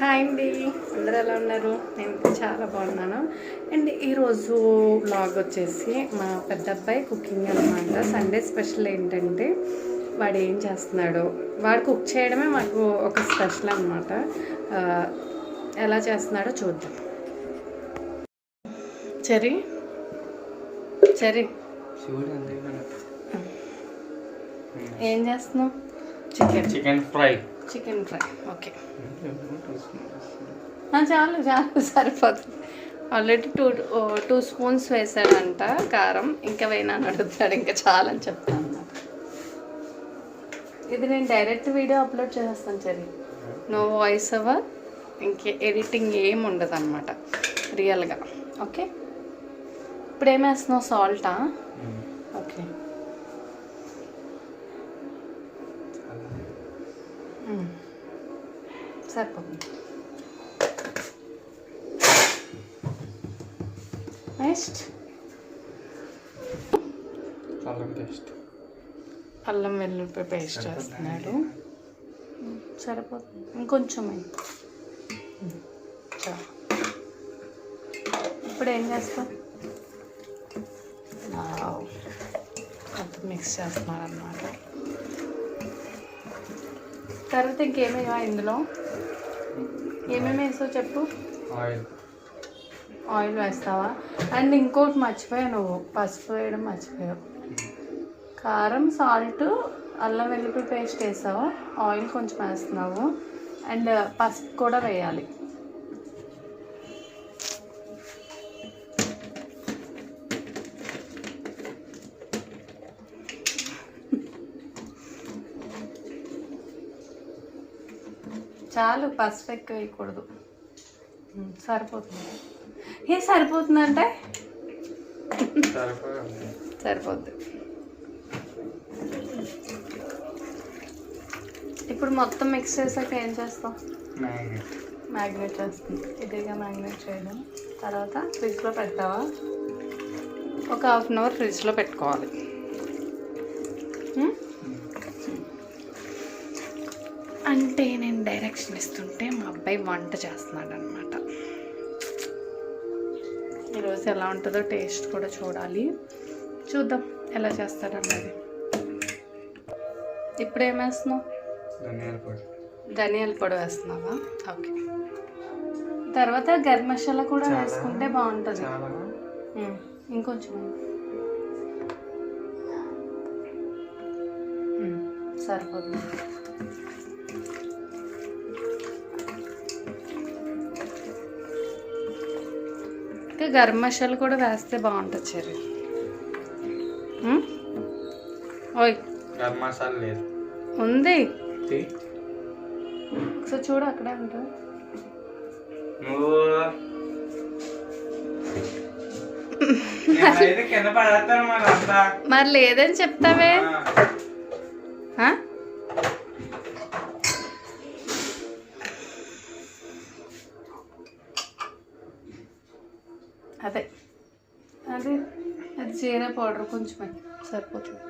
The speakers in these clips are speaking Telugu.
హాయ్ అండి. అందరూ ఎలా ఉన్నారు? నేను చాలా బాగున్నాను. అండ్ ఈరోజు వ్లాగ్ వచ్చేసి మా పెద్ద అబ్బాయి కుకింగ్ అనమాట సండే స్పెషల్ ఏంటంటే వాడు ఏం చేస్తున్నాడో. వాడు కుక్ చేయడమే మాకు ఒక స్పెషల్ అనమాట ఎలా చేస్తున్నాడో చూద్దాం. చెరి చెరి ఏం చేస్తున్నావు? Chicken chicken fry. Chicken fry. Okay. చాలు చాలు సరిపోతుంది. ఆల్రెడీ టూ టూ స్పూన్స్ వేసాడంట కారం. ఇంకా వేయనా అని అడుగుతాడు ఇంకా చాలని చెప్తాను. అన్నమాట. ఇది నేను డైరెక్ట్ వీడియో అప్లోడ్ చేసేస్తాను సరే నో వాయిస్ ఓవర్. ఇంకే ఎడిటింగ్ ఏం ఉండదు అనమాట రియల్గా. ఓకే? ఇప్పుడు ఏం వేస్తున్నావు? సాల్టా? ఓకే. సరిపోతుంది నెక్స్ట్ అల్లం పేస్ట్ అల్లం వెల్లుల్లి పేస్ట్ చేస్తున్నాడు. సరిపోతుంది ఇంకొంచెం. చాలు ఇప్పుడు ఏం చేస్తాం అంత మిక్స్ చేస్తున్నారు అన్నమాట తర్వాత ఇంకేమేవా ఇందులో ఏమేమి వేసావు చెప్పు? ఆయిల్. ఆయిల్ వేస్తావా? అండ్ ఇంకోటి మర్చిపోయావు నువ్వు పసుపు వేయడం మర్చిపోయావు. కారం సాల్ట్ అల్లం వెల్లుల్లి పేస్ట్ వేసావు? ఆయిల్ కొంచెం వేస్తున్నావు. అండ్ పసుపు కూడా వేయాలి. చాలు పసుపు ఎక్కువ వేయకూడదు సరిపోతుంది. ఏ సరిపోతుందంటే? సరిపోయింది సరిపోద్ది. ఇప్పుడు మొత్తం మిక్స్ చేసాక ఏం చేస్తాం? మ్యాగ్నెట్ మ్యాగ్నేట్ చేస్తుంది ఇదిగా మ్యాగ్నేట్ చేయడం. తర్వాత ఫ్రిడ్జ్లో పెడతావా? ఒక హాఫ్ అన్ అవర్ ఫ్రిడ్జ్లో పెట్టుకోవాలి. అంటే నేను డైరెక్షన్ ఇస్తుంటే మా అబ్బాయి వంట చేస్తున్నాడు అనమాట ఈరోజు ఎలా ఉంటుందో టేస్ట్ కూడా చూడాలి. చూద్దాం ఎలా చేస్తాడన్నది ఇప్పుడు ఏం వేస్తున్నావు ధనియాల పొడి. ధనియాల పొడి వేస్తున్నావా? ఓకే. తర్వాత గరం మసాలా కూడా. వేసుకుంటే బాగుంటుంది. ఇంకొంచెం. సరిపోతుంది. గరం మసాలా కూడా వేస్తే బాగుంటుంది ఉమ్? ఓయ్. గరం మసాలా లేదు. ఉంది. ఒకసారి చూడు అక్కడే ఉంటుంది మరి లేదని చెప్తావే? కొంచెం సరిపోతుంది.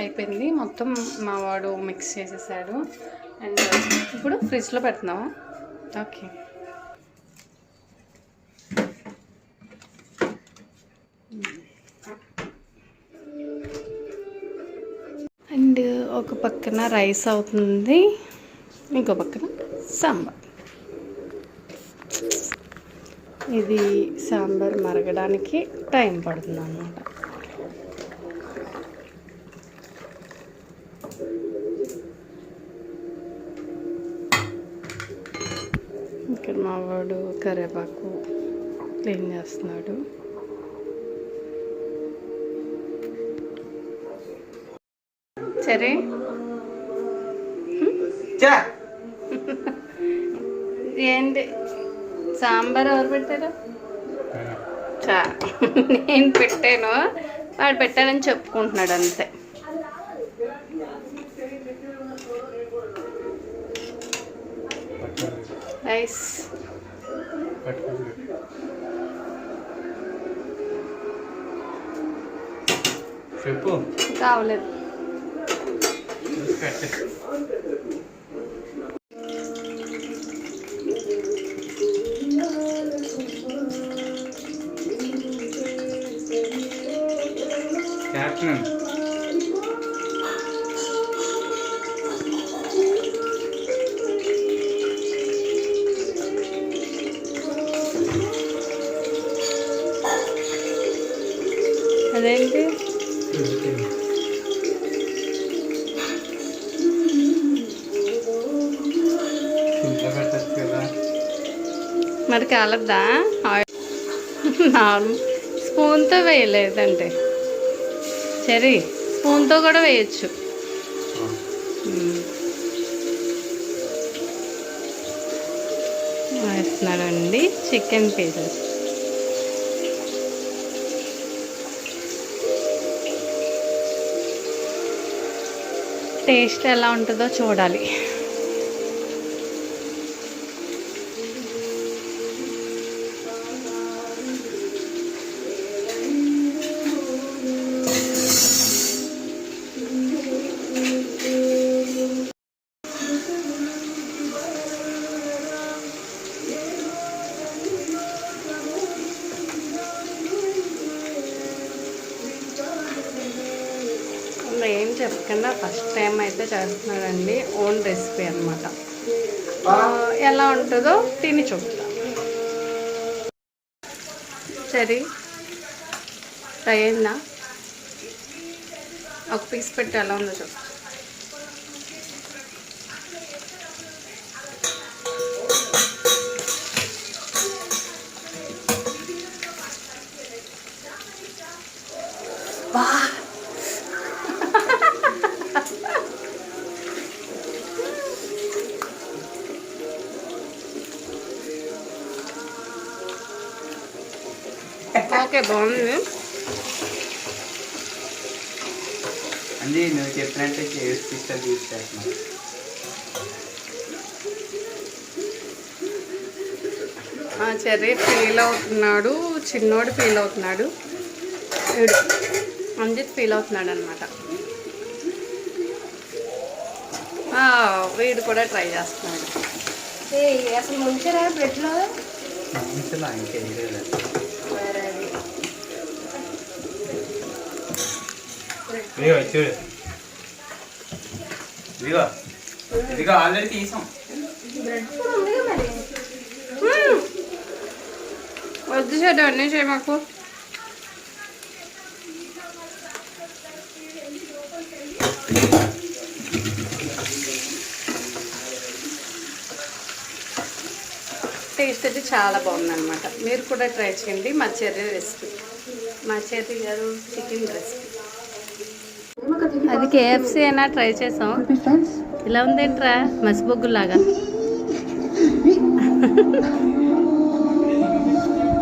అయిపోయింది. మొత్తం మా వాడు మిక్స్ చేసేసాడు. అండ్ ఇప్పుడు ఫ్రిడ్జ్లో పెడుతున్నాము ఓకే. అండ్ ఒక పక్కన రైస్ అవుతుంది. ఇంకో పక్కన సాంబార్. ఇది సాంబార్ మరగడానికి టైం పడుతుంది అన్నమాట. ఇక్కడ మా వాడు కరివేపాకు క్లీన్ చేస్తున్నాడు? సరే. చా ఏంటి? సాంబార్ ఎవరు పెట్టారు? చా నేను పెట్టాను. వాడు పెట్టానని చెప్పుకుంటున్నాడు అంతే. రైస్ చెప్పు. కావలేదు చూసి అదేంటి? మరి కాలద్దా? నార్మల్. స్పూన్తో వేయలేదంటే సరే స్పూన్తో కూడా వేయచ్చు. వేస్తున్నానండి చికెన్ పీసెస్. టేస్ట్ ఎలా ఉంటుందో చూడాలి. చెప్పకుండా ఫస్ట్ టైం అయితే చేస్తున్నాడండి ఓన్ రెసిపీ అనమాట ఎలా ఉంటుందో తిని చూపుతా సరే. ఫ్రై అయిందా? ఒక పీస్ పెట్టి ఎలా ఉందో చూపు ఓకే బాగుంది. అండి నువ్వు చెప్పినట్టే చేసి పిక్చర్ యూజ్ చేస్తున్నావు ఆ చెర్రీ ఫీల్ అవుతున్నాడు చిన్నోడు ఫీల్ అవుతున్నాడు. అంజిత్ ఫీల్ అవుతున్నాడు అనమాట వీడు కూడా ట్రై చేస్తున్నాడు. అసలు ముంచారా బ్రెడ్లో మంచిలా ఇంకేం లేదు ఇదిగో చూడు. ఇదిగో. ఇదిగో ఆల్రెడీ తీసాం. వద్దు చెడు అన్నీ చేయ మాకు. టేస్ట్ అయితే చాలా బాగుందన్నమాట. మీరు కూడా ట్రై చేయండి మా చెర్రీ రెసిపీ. మా చెర్రీ గారు చికెన్ రెసిపీ. అది కేఎఫ్సీ అయినా ట్రై చేసాం. ఇలా ఉందేంట్రా? మసిబొగ్గులాగా